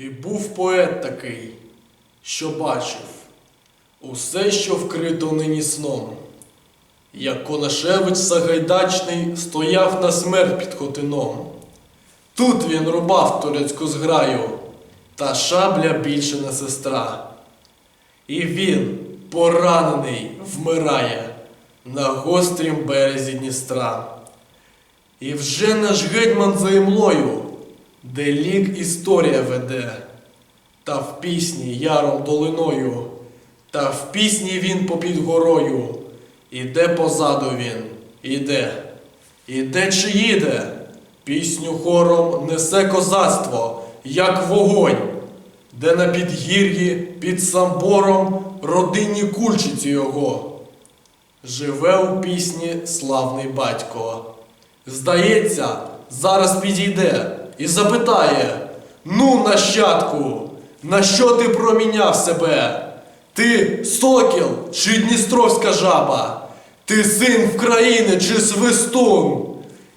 І був поет такий, що бачив усе, що вкрито нині сном. Як Конашевич Сагайдачний стояв на смерть під Хотином. Тут він рубав турецьку зграю, та шабля більше не сестра. І він, поранений, вмирає на гострім березі Дністра. І вже наш гетьман за імлою, де лік історія веде, та в пісні яром долиною, та в пісні він попід горою. Іде позаду він, іде, іде чи їде, пісню хором несе козацтво, як вогонь, де на підгір'ї під самбором родинні кульчиці його. Живе у пісні славний батько. Здається, зараз підійде і запитає: Ну, нащадку, на що ти проміняв себе? Ти сокіл чи Дністровська жаба? Ти син вкраїни чи свистун?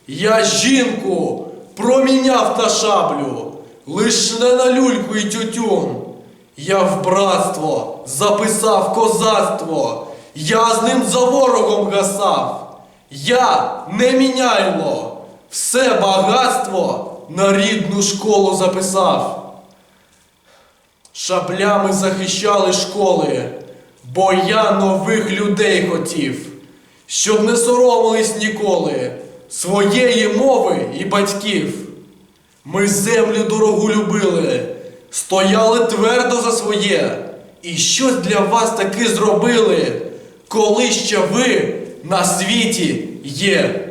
Я жінку проміняв на шаблю, лиш не на люльку й тютюн. Я в братство записав козацтво, я з ним за ворогом гасав. Я не міняйло, все багатство на рідну школу записав. Шаблями захищали школи, бо я нових людей хотів, щоб не соромились ніколи своєї мови і батьків. Ми землю дорогу любили, стояли твердо за своє, і щось для вас таки зробили, коли ще ви на світі є.